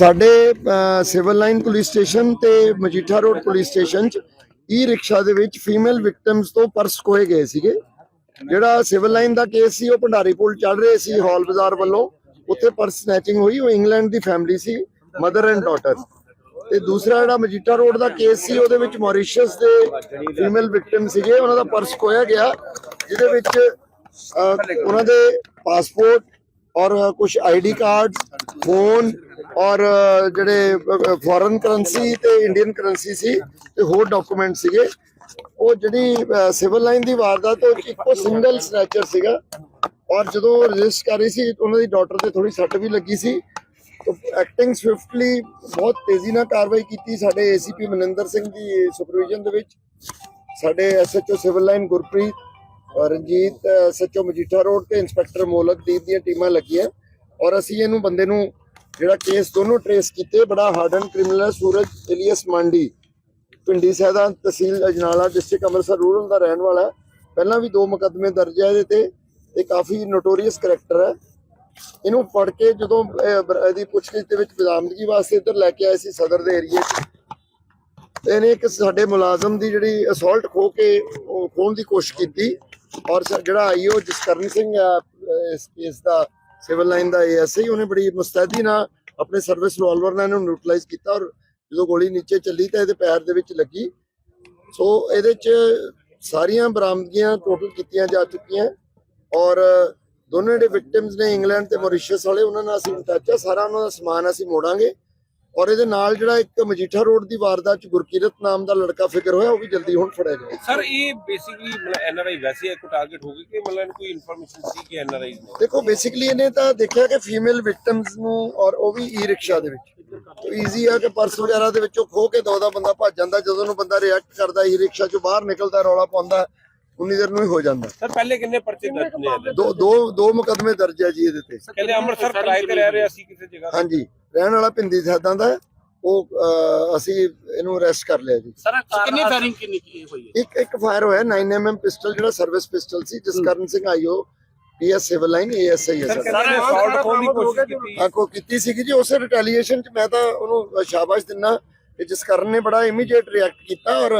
ਸਾਡੇ civil line police station ਤੇ Majitha road police station ਚ ਈ ਰਿਕਸ਼ਾ ਦੇ ਵਿੱਚ ਫੀਮੇਲ ਵਿਕਟਮਸ ਤੋਂ ਪਰਸ ਖੋਏ ਗਏ ਸੀਗੇ। ਜਿਹੜਾ ਸਿਵਲ ਲਾਈਨ ਦਾ ਕੇਸ ਸੀ ਉਹ ਭੰਡਾਰੀ ਪੁਲ ਚੱਲ ਰਹੇ ਸੀ ਹਾਲ ਬਾਜ਼ਾਰ ਵੱਲੋਂ। ਉੱਥੇ ਪਰਸ ਸਨੈਚਿੰਗ ਹੋਈ ਉਹ ਇੰਗਲੈਂਡ ਦੀ ਫੈਮਿਲੀ ਸੀ ਮਦਰ ਐਂਡ ਡਾਟਰ ਤੇ ਦੂਸਰਾ ਜਿਹੜਾ ਮਜੀਠਾ ਰੋਡ ਦਾ ਕੇਸ ਸੀ ਉਹਦੇ ਵਿੱਚ ਮੌਰੀਸ਼ੀਅਸ ਦੇ ਫੀਮੇਲ ਵਿਕਟਮ ਸੀਗੇ ਉਹਨਾਂ ਦਾ ਪਰਸ ਖੋਇਆ ਗਿਆ ਜਿਹਦੇ ਵਿੱਚ ਅ, ਉਹਨਾਂ ਦੇ ਪਾਸਪੋਰਟ ਔਰ ਕੁਝ ਆਈਡੀ ਕਾਰਡ ਫੋਨ ਔਰ ਜਿਹੜੇ ਫੋਰਨ ਕਰੰਸੀ ਤੇ ਇੰਡੀਅਨ ਕਰੰਸੀ ਸੀ ਤੇ ਹੋਰ ਡਾਕੂਮੈਂਟ ਸੀਗੇ। ਉਹ ਜਿਹੜੀ ਸਿਵਲ ਲਾਈਨ ਦੀ ਵਾਰਦਾਤ ਉਹ ਇੱਕੋ ਸਿੰਗਲ ਸਨੈਚਰ ਸੀਗਾ। ਔਰ ਜਦੋਂ ਰਜਿਸਟ ਕਰ ਰਹੀ ਸੀ, ਉਹਨਾਂ ਦੀ ਡਾਟਰ ਤੇ ਥੋੜੀ ਸੱਟ ਵੀ ਲੱਗੀ ਸੀ। ਤਾਂ ਐਕਟਿੰਗ ਸਵਿਫਟਲੀ ਬਹੁਤ ਤੇਜ਼ੀ ਨਾਲ ਕਾਰਵਾਈ ਕੀਤੀ ਸਾਡੇ ਏਸੀਪੀ ਮਨਿੰਦਰ ਸਿੰਘ ਦੀ ਸੁਪਰਵਿਜ਼ਨ ਦੇ ਵਿੱਚ। ਸਾਡੇ ਐਸਐਚਓ ਸਿਵਲ ਲਾਈਨ ਗੁਰਪ੍ਰੀਤ ਔਰ ਰਣਜੀਤ ਐਸਐਚਓ ਮਜੀਠਾ ਰੋਡ ਤੇ ਇੰਸਪੈਕਟਰ ਮੋਲਕਦੀਪ ਦੀਆਂ ਟੀਮਾਂ ਲੱਗੀਆਂ। ਔਰ ਅਸੀਂ ਇਹਨੂੰ ਬੰਦੇ ਨੂੰ ਜਿਹੜਾ ਕੇਸ ਦੋਨੋਂ ਟਰੇਸ ਕੀਤੇ, ਬੜਾ ਹਾਰਡਨ ਕ੍ਰਿਮੀਨਲ ਹੈ, Suraj alias Mandi, Pindi Saida tehsil Ajnala district Amritsar rural ਦਾ ਰਹਿਣ ਵਾਲਾ ਹੈ। ਪਹਿਲਾਂ ਵੀ ਦੋ ਮੁਕੱਦਮੇ ਦਰਜ ਹੈ ਇਹਦੇ ਤੇ, ਇਹ ਕਾਫੀ ਨੋਟੋਰੀਅਸ ਕਰੈਕਟਰ ਹੈ। ਇਹਨੂੰ ਫੜ ਕੇ ਜਦੋਂ ਇਹਦੀ ਪੁੱਛਗਿੱਛ ਦੇ ਵਿੱਚ ਬਰਾਮਦਗੀ ਵਾਸਤੇ ਇੱਧਰ ਲੈ ਕੇ ਆਏ ਸੀ ਸਦਰ ਦੇ ਏਰੀਏ 'ਚ। ਤੇ ਇਹਨੇ ਇੱਕ ਸਾਡੇ ਮੁਲਾਜ਼ਮ ਦੀ ਜਿਹੜੀ ਅਸੌਲਟ ਖੋ ਕੇ ਉਹ ਖੋਹਣ ਦੀ ਕੋਸ਼ਿਸ਼ ਕੀਤੀ ਔਰ ਸਰ, ਜਿਹੜਾ ਆਈਓ ਜਸਕਰਨ ਸਿੰਘ ਆ ਇਸ ਕੇਸ ਦਾ ਸਿਵਲ ਲਾਈਨ ਦਾ ਏਐਸਆਈ ਉਹਨੇ ਬੜੀ ਮੁਸਤੈਦੀ ਨਾਲ ਆਪਣੇ ਸਰਵਿਸ ਰਿਵਾਲਵਰ ਨਾਲ ਇਹਨੂੰ ਨਿਊਟਰਲਾਈਜ਼ ਕੀਤਾ ਔਰ ਜਦੋਂ ਗੋਲੀ ਨੀਚੇ ਚੱਲੀ ਤਾਂ ਇਹਦੇ ਪੈਰ ਦੇ ਵਿੱਚ ਲੱਗੀ। ਸੋ ਇਹਦੇ 'ਚ ਸਾਰੀਆਂ ਬਰਾਮਦਗੀਆਂ ਟੋਟਲ ਕੀਤੀਆਂ ਜਾ ਚੁੱਕੀਆਂ ਔਰ ਦੋਨੋਂ ਜਿਹੜੇ ਵਿਕਟਿਮਸ ਨੇ ਇੰਗਲੈਂਡ ਤੇ ਮੌਰੀਸ਼ੀਅਸ ਵਾਲੇ, ਉਹਨਾਂ ਨਾਲ ਅਸੀਂ ਟੱਚ ਆ ਸਾਰਾ ਉਹਨਾਂ ਦਾ ਸਮਾਨ ਅਸੀਂ ਮੋੜਾਂਗੇ। ਔਰ ਇਹਦੇ ਨਾਲ ਜਿਹੜਾ ਇੱਕ ਮਜੀਠਾ ਰੋਡ ਦੀ ਵਾਰਦਾਤ ਚ ਗੁਰਕੀਰਤ ਨਾਮ ਦਾ ਲੜਕਾ ਫਿਕਰ ਹੋਇਆ ਉਹ ਵੀ ਜਲਦੀ ਹੁਣ ਫੜਿਆ ਜਾਏ ਸਰ ਇਹ ਬੇਸਿਕਲੀ ਮਤਲਬ ਐਨਆਰਆਈ ਵੈਸੇ ਇੱਕ ਟਾਰਗੇਟ ਹੋ ਗਈ ਕਿ ਮਤਲਬ ਇਹਨੂੰ ਕੋਈ ਇਨਫੋਰਮੇਸ਼ਨ ਸੀ ਕਿ ਐਨਆਰਆਈ ਨੇ? ਦੇਖੋ ਬੇਸਿਕਲੀ ਇਹਨੇ ਤਾਂ ਦੇਖਿਆ ਕਿ ਫੀਮੇਲ ਵਿਕਟਮਸ ਨੂੰ ਔਰ ਉਹ ਵੀ ਈ ਰਿਕਸ਼ਾ ਦੇ ਵਿੱਚ। ਤਾਂ ਈਜ਼ੀ ਆ ਕਿ ਪਰਸ ਵਗੈਰਾ ਦੇ ਵਿੱਚੋਂ ਖੋ ਕੇ ਦੋ ਦਾ ਬੰਦਾ ਭੱਜ ਜਾਂਦਾ ਜਦੋਂ ਨੂੰ ਬੰਦਾ ਰਿਐਕਟ ਕਰਦਾ ਈ ਰਿਕਸ਼ਾ ਚੋਂ ਬਾਹਰ ਨਿਕਲਦਾ ਰੌਲਾ ਪਾਉਂਦਾ ਉਨੀ ਦੇਰ ਨੂੰ ਹੀ ਹੋ ਜਾਂਦਾ। ਸਰ ਪਹਿਲੇ ਕਿੰਨੇ ਪਰਚੇ ਦਰਜ ਨੇ? ਦੋ ਦੋ ਦੋ ਮੁਕਦਮੇ ਦਰਜ ਹੈ ਜੀ ਇਹਦੇ ਤੇ। ਕਹਿੰਦੇ ਅੰਮ੍ਰਿਤਸਰ ਕਿਰਾਏ ਤੇ ਰਹਿ ਰਿਹਾ ਸੀ ਕਿਸੇ ਜਗ੍ਹਾ ਹਾਂਜੀ ਰਹਿਣ ਵਾਲਾ ਭਿੰਦੀ ਸਾਦਾਂ ਦਾ ਹੈ। ਉਹ ਅਹ, ਅਸੀਂ ਇਹਨੂੰ ਅਰੈਸਟ ਕਰ ਲਿਆ ਜੀ। ਸਰ ਕਿੰਨੀ ਫਾਇਰਿੰਗ ਕਿੰਨੀ ਕੀ ਹੋਈ ਹੈ? ਇੱਕ ਇੱਕ ਫਾਇਰ ਹੋਇਆ 9mm ਪਿਸਟਲ ਜਿਹੜਾ ਸਰਵਿਸ ਪਿਸਟਲ ਸੀ Jaskaran Singh IO PS civil line ASI ਹੈ ਸਰ ਸਰ ਕਹਿੰਦੇ ਅਸੌਲਟ ਖੋਣ ਦੀ ਕੋਸ਼ਿਸ਼ ਕੀਤੀ। ਆ ਕੋ ਕੀਤੀ ਸੀਗੀ ਜੀ ਉਸੇ ਰਿਟੈਲੀਏਸ਼ਨ ਚ ਮੈਂ ਤਾਂ ਉਹਨੂੰ ਸ਼ਾਬਾਸ਼ ਦਿੰਨਾ ਕਿ ਜਸਕਰਨ ਨੇ ਬੜਾ ਇਮੀਡੀਏਟ ਰਿਐਕਟ ਕੀਤਾ ਔਰ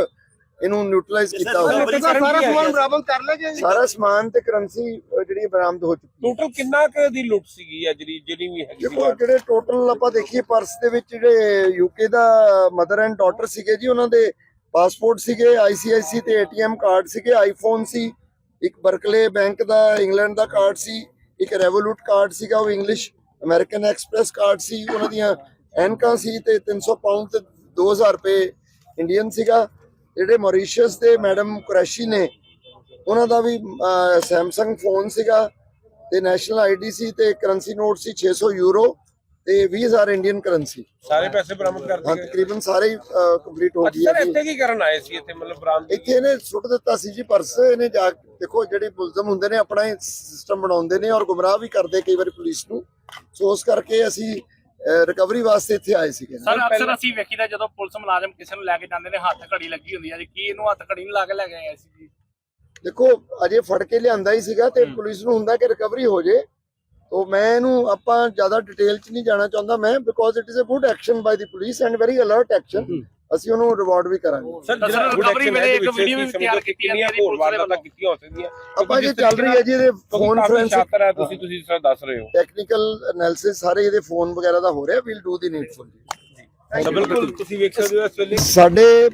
ਇਹਨੂੰ ਨਿਊਟਰਲਾਈਜ਼ ਕੀਤਾ ਹੋਇਆ। ਸਾਰਾ ਸਮਾਨ ਬਰਾਮਦ ਕਰ ਲਿਆ ਜੀ। ਸਾਰਾ ਸਮਾਨ ਤੇ ਕਰੰਸੀ ਜਿਹੜੀ ਬਰਾਮਦ ਹੋ ਚੁੱਕੀ ਟੋਟਲ ਕਿੰਨਾ ਕੁ ਦੀ ਲੁੱਟ ਸੀਗੀ ਆ ਜਿਹੜੀ ਜਿਹੜੀ ਵੀ ਹੈਗੀ ਦੇਖੋ ਜਿਹੜੇ ਟੋਟਲ ਆਪਾਂ ਦੇਖੀਏ ਪਰਸ ਦੇ ਵਿੱਚ ਜਿਹੜੇ ਯੂਕੇ ਦਾ ਮਦਰ ਐਂਡ ਡਾਟਰ ਸੀਗੇ ਜੀ ਉਹਨਾਂ ਦੇ ਪਾਸਪੋਰਟ ਸੀਗੇ ਆਈਸੀਆਈਸੀ ਤੇ ਏਟੀਐਮ ਕਾਰਡ ਸੀਗੇ ਆਈਫੋਨ ਸੀ ਇੱਕ ਬਰਕਲੇ ਬੈਂਕ ਦਾ ਇੰਗਲੈਂਡ ਦਾ ਕਾਰਡ ਸੀ ਇੱਕ ਰੈਵੋਲੂਟ ਕਾਰਡ ਸੀਗਾ ਉਹ ਇੰਗਲਿਸ਼ ਅਮਰੀਕਨ ਐਕਸਪ੍ਰੈਸ ਕਾਰਡ ਸੀ ਉਹਨਾਂ ਦੀਆਂ ਐਨਕਾਂ ਸੀ ਤੇ 300 ਪਾਉਂਡ ਤੇ 2000 ਰੁਪਏ ਇੰਡੀਅਨ ਸੀਗਾ। ਜਿਹੜੇ ਮੌਰੀਸ਼ੀਅਸ ਦੇ ਮੈਡਮ ਕੁਰੈਸ਼ੀ ਨੇ ਉਹਨਾਂ ਦਾ ਵੀ ਸੈਮਸੰਗ ਫੋਨ ਸੀਗਾ ਤੇ ਨੈਸ਼ਨਲ ਆਈਡੀ ਸੀ ਤੇ ਕਰੰਸੀ ਨੋਟ ਸੀ 600 ਯੂਰੋ ਤੇ 20000 ਇੰਡੀਅਨ ਕਰੰਸੀ ਸਾਰੇ ਪੈਸੇ ਬਰਾਮਦ ਕਰ ਦਿੱਤੇ ਤਕਰੀਬਨ ਸਾਰੇ ਕੰਪਲੀਟ ਹੋ ਗਏ ਸਰ ਇੱਥੇ ਕੀ ਕਰਨ ਆਏ ਸੀ? ਇੱਥੇ ਮਤਲਬ ਬਰਾਮਦ ਇੱਥੇ ਇਹਨੇ ਸੁੱਟ ਦਿੱਤਾ ਸੀ ਜੀ ਪਰਸ ਇਹਨੇ ਜਾ ਦੇਖੋ ਜਿਹੜੇ ਮੁਲਜ਼ਮ ਹੁੰਦੇ ਨੇ ਆਪਣਾ ਸਿਸਟਮ ਬਣਾਉਂਦੇ ਨੇ ਔਰ ਗੁੰਮਰਾਹ ਵੀ ਕਰਦੇ ਕਈ ਵਾਰੀ ਪੁਲਿਸ ਨੂੰ। ਸੋ ਉਸ ਕਰਕੇ ਅਸੀਂ ਰਿਕਵਰੀ ਵਾਸਤੇ ਇੱਥੇ ਆਏ ਸੀਗੇ ਸਰ ਅਕਸਰ ਅਸੀਂ ਵੇਖੀਦਾ ਜਦੋਂ ਪੁਲਿਸ ਮੁਲਾਜ਼ਮ ਕਿਸੇ ਨੂੰ ਲੈ ਕੇ ਜਾਂਦੇ ਨੇ ਹੱਥ ਘੜੀ ਲੱਗੀ ਹੁੰਦੀ ਹੈ ਜੀ। ਕੀ ਇਹਨੂੰ ਹੱਥ ਘੜੀ ਨਹੀਂ ਲਾ ਕੇ ਲੈ ਗਏ ਸੀ ਜੀ? ਦੇਖੋ ਅਜੇ ਫੜ ਕੇ ਲਿਆਂਦਾ ਹੀ ਸੀਗਾ ਤੇ ਪੁਲਿਸ ਨੂੰ ਹੁੰਦਾ ਕਿ ਰਿਕਵਰੀ ਹੋ ਜੇ। ਤੋ ਮੈਂ ਇਹਨੂੰ ਆਪਾਂ ਜ਼ਿਆਦਾ ਡਿਟੇਲ ਚ ਨਹੀਂ ਜਾਣਾ ਚਾਹੁੰਦਾ ਮੈਂ because it is a good action by the police and very alert action ਅਸੀਂ ਉਹਨੂੰ ਰਿਵਾਰਡ ਵੀ ਕਰਾਂਗੇ। ਸਰ action ਵੇਲੇ ਇੱਕ video ਵੀ ਤਿਆਰ ਕੀਤੀ ਹੈ ਹੋਰ ਪੁਲਿਸ ਵਾਰਦਾਤਾਂ ਵੱਲੋਂ। ਕੀਤੀਆਂ ਹੋ ਸਕਦੀਆਂ? ਆਪਾਂ ਜੇ ਚੱਲ ਰਹੀ ਹੈ ਜੀ ਇਹਦੇ ਫੋਨ ਫੋਰੈਂਸਿਕ ਹੈ ਤੁਸੀਂ ਤੁਸੀਂ ਸਰ ਦੱਸ ਰਹੇ ਹੋ। ਟੈਕਨੀਕਲ ਐਨਾਲਿਸਿਸ ਸਾਰੇ ਇਹਦੇ ਫੋਨ ਵਗੈਰਾ ਦਾ ਹੋ ਰਿਹਾ ਵੀਲ ਡੂ ਦੀ ਨੀਡਫੁਲ ਬਿਲਕੁਲ ਤੁਸੀਂ ਵੇਖ ਸਕਦੇ ਹੋ ਇਸ ਵੇਲੇ। ਸਾਡੇ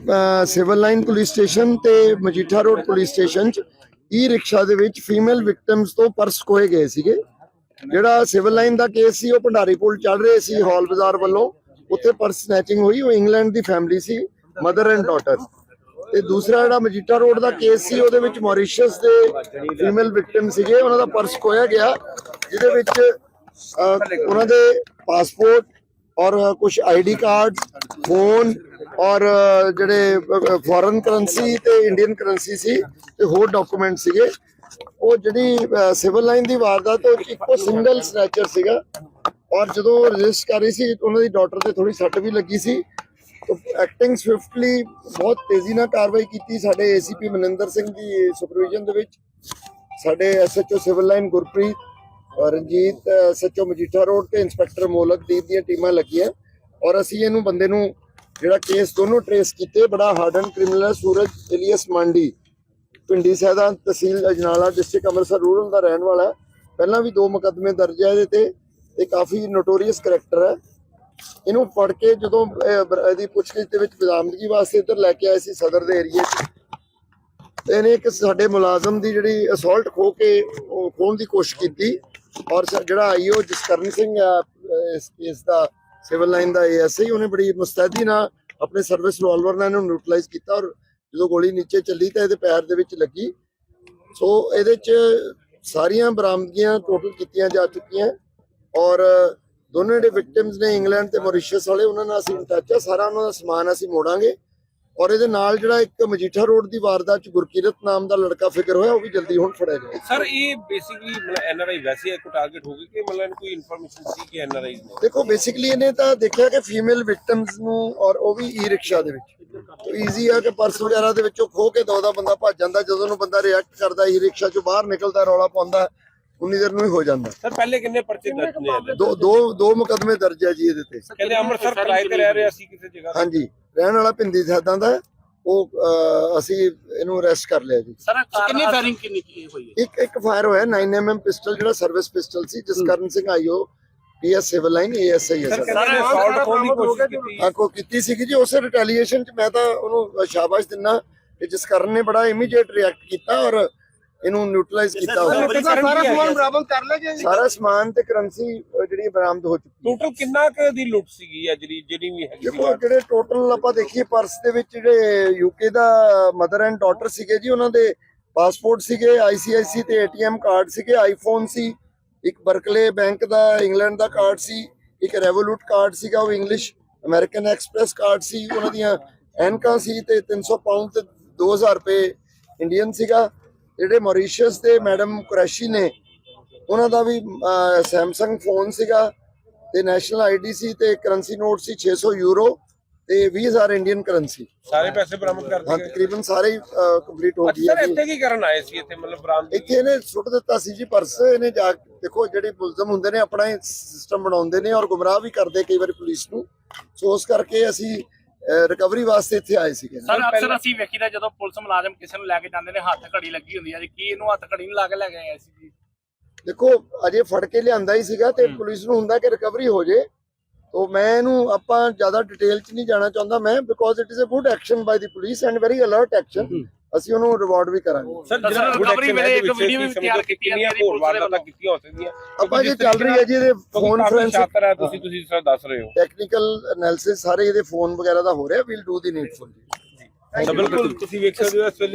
ਸਿਵਲ ਲਾਈਨ ਪੁਲਿਸ ਸਟੇਸ਼ਨ ਤੇ ਮਜੀਠਾ ਰੋਡ ਪੁਲਿਸ ਸਟੇਸ਼ਨ ਚ ਈ ਰਿਕਸ਼ਾ ਦੇ ਵਿੱਚ ਫੀਮੇਲ ਵਿਕਟਮਸ ਤੋਂ ਪਰਸ ਖੋਏ ਗਏ ਸੀਗੇ। ਜਿਹੜਾ ਸਿਵਲ ਲਾਈਨ ਦਾ ਕੇਸ ਸੀ ਉਹ ਭੰਡਾਰੀ ਪੁਲ ਚੱਲ ਰਹੇ ਸੀ ਹਾਲ ਬਾਜ਼ਾਰ ਵੱਲੋਂ। ਉੱਥੇ ਪਰਸ ਸਨੈਚਿੰਗ ਹੋਈ, ਉਹ ਇੰਗਲੈਂਡ ਦੀ ਫੈਮਿਲੀ ਸੀ ਮਦਰ ਐਂਡ ਡਾਟਰ ਤੇ ਦੂਸਰਾ ਜਿਹੜਾ ਮਜੀਠਾ ਰੋਡ ਦਾ ਕੇਸ ਸੀ, ਉਹਦੇ ਵਿੱਚ ਮੌਰੀਸ਼ੀਅਸ ਦੇ ਫੀਮੇਲ ਵਿਕਟਮ ਸੀਗੇ। ਉਹਨਾਂ ਦਾ ਪਰਸ ਖੋਇਆ ਗਿਆ, ਜਿਹਦੇ ਵਿੱਚ ਉਹਨਾਂ ਦੇ ਪਾਸਪੋਰਟ ਔਰ ਕੁਝ ਆਈਡੀ ਕਾਰਡ ਫੋਨ ਔਰ ਜਿਹੜੇ ਫੋਰਨ ਕਰੰਸੀ ਤੇ ਇੰਡੀਅਨ ਕਰੰਸੀ ਸੀ ਤੇ ਹੋਰ ਡਾਕੂਮੈਂਟ ਸੀਗੇ। ਉਹ ਜਿਹੜੀ ਸਿਵਲ ਲਾਈਨ ਦੀ ਵਾਰਦਾਤ, ਉਹ ਇੱਕੋ ਸਿੰਗਲ ਸਨੈਚਰ ਸੀਗਾ। ਔਰ ਜਦੋਂ ਰਜਿਸਟ ਕਰ ਰਹੀ ਸੀ, ਉਹਨਾਂ ਦੀ ਡਾਟਰ ਤੇ ਥੋੜੀ ਸੱਟ ਵੀ ਲੱਗੀ ਸੀ। ਤਾਂ ਐਕਟਿੰਗ ਸਵਿਫਟਲੀ ਬਹੁਤ ਤੇਜ਼ੀ ਨਾਲ ਕਾਰਵਾਈ ਕੀਤੀ ਸਾਡੇ ਏਸੀਪੀ ਮਨਿੰਦਰ ਸਿੰਘ ਦੀ ਸੁਪਰਵਿਜ਼ਨ ਦੇ ਵਿੱਚ। ਸਾਡੇ ਐਸਐਚਓ ਸਿਵਲ ਲਾਈਨ ਗੁਰਪ੍ਰੀਤ, ਔਰ ਰਣਜੀਤ ਐਸਐਚਓ ਮਜੀਠਾ ਰੋਡ ਤੇ ਇੰਸਪੈਕਟਰ ਮੋਲਕਦੀਪ ਦੀਆਂ ਟੀਮਾਂ ਲੱਗੀਆਂ। ਔਰ ਅਸੀਂ ਇਹਨੂੰ ਬੰਦੇ ਨੂੰ ਜਿਹੜਾ ਕੇਸ ਦੋਨੋਂ ਟਰੇਸ ਕੀਤੇ, ਬੜਾ ਹਾਰਡਨ ਕ੍ਰਿਮੀਨਲ ਹੈ, ਸੂਰਜ ਇਲੀਅਸ ਮੰਡੀ। ਪਿੰਡੀ ਸੈਦਾ ਤਹਿਸੀਲ ਅਜਨਾਲਾ ਡਿਸਟ੍ਰਿਕਟ ਅੰਮ੍ਰਿਤਸਰ ਰੂਰਲ ਦਾ ਰਹਿਣ ਵਾਲਾ ਪਹਿਲਾਂ ਵੀ ਦੋ ਮੁਕੱਦਮੇ ਦਰਜ ਹੈ ਇਹਦੇ ਤੇ। ਇਹ ਕਾਫੀ ਨੋਟੋਰੀਅਸ ਕਰੈਕਟਰ ਹੈ। ਇਹਨੂੰ ਫੜ ਕੇ ਜਦੋਂ ਇਹਦੀ ਪੁੱਛਗਿੱਛ ਦੇ ਵਿੱਚ ਬਰਾਮਦਗੀ ਵਾਸਤੇ ਇੱਧਰ ਲੈ ਕੇ ਆਏ ਸੀ ਸਦਰ ਦੇ ਏਰੀਏ 'ਚ। ਇਹਨੇ ਇੱਕ ਸਾਡੇ ਮੁਲਾਜ਼ਮ ਦੀ ਜਿਹੜੀ ਅਸੌਲਟ ਖੋ ਕੇ ਉਹ ਖੋਣ ਦੀ ਕੋਸ਼ਿਸ਼ ਕੀਤੀ ਔਰ ਸ- ਜਿਹੜਾ ਆਈਓ ਜਸਕਰਨ ਸਿੰਘ ਆ ਇਸ ਦਾ ਸਿਵਲ ਲਾਈਨ ਦਾ ਏਐਸਆਈ ਉਹਨੇ ਬੜੀ ਮੁਸਤੈਦੀ ਨਾਲ ਆਪਣੇ ਸਰਵਿਸ ਰਿਵਾਲਵਰ ਨਾਲ ਇਹਨੂੰ ਨਿਊਟਰਲਾਈਜ਼ ਕੀਤਾ ਔਰ ਜਦੋਂ ਗੋਲੀ ਨੀਚੇ ਚੱਲੀ ਤਾਂ ਇਹਦੇ ਪੈਰ ਦੇ ਵਿੱਚ ਲੱਗੀ। ਸੋ ਇਹਦੇ ਚ ਸਾਰੀਆਂ ਬਰਾਮਦਗੀਆਂ ਟੋਟਲ ਕੀਤੀਆਂ ਜਾ ਚੁੱਕੀਆਂ। ਔਰ ਦੋਨੋਂ ਜਿਹੜੇ ਵਿਕਟਿਮਸ ਨੇ ਇੰਗਲੈਂਡ ਤੇ ਮੌਰੀਸ਼ੀਅਸ ਵਾਲੇ ਉਹਨਾਂ ਨਾਲ ਅਸੀਂ ਟੱਚ ਆ। ਸਾਰਾ ਉਹਨਾਂ ਦਾ ਸਮਾਨ ਅਸੀਂ ਮੋੜਾਂਗੇ। ਔਰ ਇਹਦੇ ਨਾਲ ਜਿਹੜਾ ਇੱਕ ਮਜੀਠਾ ਰੋਡ ਦੀ ਵਾਰਦਾਤ ਚ ਗੁਰਕੀਰਤ ਨਾਮ ਦਾ ਲੜਕਾ ਫਿਕਰ ਹੋਇਆ ਉਹ ਵੀ ਜਲਦੀ ਹੁਣ ਫੜਿਆ ਜਾਏ ਸਰ ਇਹ ਬੇਸਿਕਲੀ ਮਤਲਬ ਐਨਆਰਆਈ ਵੈਸੇ ਇੱਕ ਟਾਰਗੇਟ ਹੋ ਗਈ ਕਿ ਮਤਲਬ ਕੋਈ ਇਨਫੋਰਮੇਸ਼ਨ ਸੀ ਕਿ ਐਨਆਰਆਈਜ਼ ਨੇ ਦੇਖੋ ਬੇਸਿਕਲੀ ਇਹਨੇ ਤਾਂ ਦੇਖਿਆ ਕਿ ਫੀਮੇਲ ਵਿਕਟਮਸ ਨੂੰ ਔਰ ਉਹ ਵੀ ਈ ਰਿਕਸ਼ਾ ਦੇ ਵਿੱਚ। ਤੋ ਈਜ਼ੀ ਆ ਕਿ ਪਰਸ ਵਗੈਰਾ ਦੇ ਵਿੱਚੋਂ ਖੋ ਕੇ ਦੋ ਦਾ ਬੰਦਾ ਭੱਜ ਜਾਂਦਾ। ਜਦੋਂ ਨੂੰ ਬੰਦਾ ਰਿਐਕਟ ਕਰਦਾ ਈ ਰਿਕਸ਼ਾ ਚੋਂ ਬਾਹਰ ਨਿਕਲਦਾ ਰੌਲਾ ਪਾਉਂਦਾ ਉਨੀ ਦੇਰ ਨੂੰ ਹੀ ਹੋ ਜਾਂਦਾ। ਸਰ ਪਹਿਲੇ ਕਿੰਨੇ ਪਰਚੇ ਦਰਜ ਨੇ ਇਹਦੇ? ਦੋ ਦੋ ਦੋ ਮੁਕਦਮੇ ਦਰਜ ਹੈ ਜੀ ਇਹਦੇ ਤੇ। ਕਹਿੰਦੇ ਅੰਮ੍ਰਿਤਸਰ ਕਿਰਾਏ ਤੇ ਰਹਿ ਰਿਹਾ ਸੀ ਕਿਸੇ ਜਗ੍ਹਾ ਤੇ। ਹਾਂਜੀ ਰਹਿਣ ਵਾਲਾ ਪਿੰਦੀ ਸਾਦਾਂ ਦਾ ਉਹ ਅਹ, ਅਸੀਂ ਇਹਨੂੰ ਅਰੈਸਟ ਕਰ ਲਿਆ ਜੀ। ਸਰ ਕਿੰਨੀ ਫਾਇਰਿੰਗ ਕਿੰਨੀ ਕੀ ਹੋਈ ਹੈ? ਇੱਕ ਇੱਕ ਫਾਇਰ ਹੋਇਆ 9mm ਪਿਸਟਲ ਜਿਹੜਾ ਸਰਵਿਸ ਪਿਸਟਲ ਸੀ Jaskaran Singh IO PS civil line ASI ਹੈ ਸਰ ਸਰ। ਕਹਿੰਦੇ ਅਸੌਲਟ ਹੋਣ ਦੀ ਕੋਸ਼ਿਸ਼ ਕੀਤੀ। ਕੋ ਕੀਤੀ ਸੀਗੀ ਜੀ ਉਸੇ ਰਿਟੈਲੀਏਸ਼ਨ ਚ ਮੈਂ ਤਾਂ ਉਹਨੂੰ ਸ਼ਾਬਾਸ਼ ਦਿੰਨਾ ਕਿ ਜਿਸ ਕਰਨ ਨੇ ਬੜਾ ਇਮੀਡੀਏਟ ਰਿਐਕਟ ਕੀਤਾ ਔਰ ਇਹਨੂੰ ਨਿਊਟਰਲਾਈਜ਼ ਕੀਤਾ ਹੋਇਆ। ਸਰ, ਸਾਰਾ ਸਮਾਨ ਬਰਾਬਰ ਕਰ ਲਿਆ ਸਾਰਾ ਸਮਾਨ ਤੇ ਕਰੰਸੀ ਜਿਹੜੀ ਬਰਾਮਦ ਹੋ ਚੁੱਕੀ ਹੈ। ਟੋਟਲ ਕਿੰਨਾ ਕੁ ਦੀ ਲੁੱਟ ਸੀਗੀ ਆ ਜਿਹੜੀ ਜਿਹੜੀ ਵੀ ਹੈਗੀ ਸੀ? ਦੇਖੋ ਜਿਹੜੇ ਟੋਟਲ ਆਪਾਂ ਦੇਖੀਏ ਪਰਸ ਦੇ ਵਿੱਚ ਜਿਹੜੇ ਯੂਕੇ ਦਾ ਮਦਰ ਐਂਡ ਡਾਟਰ ਸੀਗੇ ਜੀ ਉਹਨਾਂ ਦੇ ਪਾਸਪੋਰਟ ਸੀਗੇ ਆਈਸੀਆਈਸੀ ਤੇ ਏਟੀਐਮ ਕਾਰਡ ਸੀਗੇ ਆਈਫੋਨ ਸੀ ਇੱਕ ਬਰਕਲੇ ਬੈਂਕ ਦਾ ਇੰਗਲੈਂਡ ਦਾ ਕਾਰਡ ਸੀ ਇੱਕ ਰੈਵੋਲੂਟ ਕਾਰਡ ਸੀਗਾ ਉਹ ਇੰਗਲਿਸ਼ ਅਮਰੀਕਨ ਐਕਸਪ੍ਰੈਸ ਕਾਰਡ ਸੀ ਉਹਨਾਂ ਦੀਆਂ ਐਨਕਾਂ ਸੀ ਤੇ 300 ਪਾਉਂਡ ਤੇ 2000 ਰੁਪਏ ਇੰਡੀਅਨ ਸੀਗਾ। ਜਿਹੜੇ ਮੌਰੀਸ਼ੀਅਸ ਦੇ ਮੈਡਮ ਕੁਰੈਸ਼ੀ ਨੇ ਉਹਨਾਂ ਦਾ ਵੀ ਸੈਮਸੰਗ ਫੋਨ ਸੀਗਾ ਤੇ ਨੈਸ਼ਨਲ ਆਈਡੀ ਸੀ ਤੇ ਕਰੰਸੀ ਨੋਟ ਸੀ 600 ਯੂਰੋ ਤੇ 20000 ਇੰਡੀਅਨ ਕਰੰਸੀ ਸਾਰੇ ਪੈਸੇ ਬਰਾਮਦ ਕਰ ਹਾਂ ਦਿੱਤੇ ਗਏ। ਤਕਰੀਬਨ ਸਾਰੇ ਹੀ ਕੰਪਲੀਟ ਹੋ ਅੱਛਾ ਗਈ ਸਰ ਇੱਥੇ ਕੀ ਕਰਨ ਆਏ ਸੀ ਇੱਥੇ ਮਤਲਬ ਬਰਾਮਦ? ਇੱਥੇ ਇਹਨੇ ਸੁੱਟ ਦਿੱਤਾ ਸੀ ਜੀ ਪਰਸ ਇਹਨੇ ਜਾ ਦੇਖੋ ਜਿਹੜੇ ਮੁਲਜ਼ਮ ਹੁੰਦੇ ਨੇ ਆਪਣਾ ਸਿਸਟਮ ਬਣਾਉਂਦੇ ਨੇ ਔਰ ਗੁੰਮਰਾਹ ਵੀ ਕਰਦੇ ਕਈ ਵਾਰੀ ਪੁਲਿਸ ਨੂੰ। ਸੋ ਉਸ ਕਰਕੇ ਅਸੀਂ ਰਿਕਵਰੀ ਵਾਸਤੇ ਇੱਥੇ ਆਏ ਸੀਗੇ ਸਰ ਅਕਸਰ ਅਸੀਂ ਵੇਖੀਦਾ ਜਦੋਂ ਪੁਲਿਸ ਮੁਲਾਜ਼ਮ ਕਿਸੇ ਨੂੰ ਲੈ ਕੇ ਜਾਂਦੇ ਨੇ ਹੱਥ ਘੜੀ ਲੱਗੀ ਹੁੰਦੀ ਹੈ ਜੀ। ਕੀ ਇਹਨੂੰ ਹੱਥ ਘੜੀ ਨਹੀਂ ਲਾ ਕੇ ਲੈ ਕੇ ਆਏ ਸੀ ਜੀ ਦੇਖੋ ਅਜੇ ਫੜ ਕੇ ਲਿਆਂਦਾ ਹੀ ਸੀਗਾ ਤੇ ਪੁਲਿਸ ਨੂੰ ਹੁੰਦਾ ਕਿ ਰਿਕਵਰੀ ਹੋ ਜੇ। ਤੋ ਮੈਂ ਇਹਨੂੰ ਆਪਾਂ ਜ਼ਿਆਦਾ ਡਿਟੇਲ ਚ ਨਹੀਂ ਜਾਣਾ ਚਾਹੁੰਦਾ ਮੈਂ because it is a good action by the police and very alert action ਅਸੀਂ ਉਹਨੂੰ ਰਿਵਾਰਡ ਵੀ ਕਰਾਂਗੇ। ਸਰ ਤਾਂ ਜਿਹੜਾ ਹੈ ਵੇਲੇ ਇੱਕ video ਵੀ ਤਿਆਰ ਕੀਤੀ ਹੈ ਹੋਰ ਵਾਰਦਾਤਾਂ ਵੱਲੋਂ। ਕੀਤੀਆਂ ਹੋ ਸਕਦੀਆਂ। ਆਪਾਂ ਜੇ ਚੱਲ ਰਹੀ ਹੈ ਜੀ ਇਹਦੇ ਫੋਨ ਫੋਰੈਂਸਿਕ ਸ਼ਾਤਰ ਹੈ ਤੁਸੀਂ ਤੁਸੀਂ ਸਰ ਦੱਸ ਰਹੇ ਹੋ। ਟੈਕਨੀਕਲ ਐਨਾਲਿਸਿਸ ਸਾਰੇ ਇਹਦੇ ਫੋਨ ਵਗੈਰਾ ਦਾ ਹੋ ਰਿਹਾ ਵੀਲ ਡੂ ਦੀ ਨੀਡਫੁਲ ਤਾਂ ਬਿਲਕੁਲ ਤੁਸੀਂ ਵੇਖ ਸਕਦੇ ਹੋ ਇਸ ਵੇਲੇ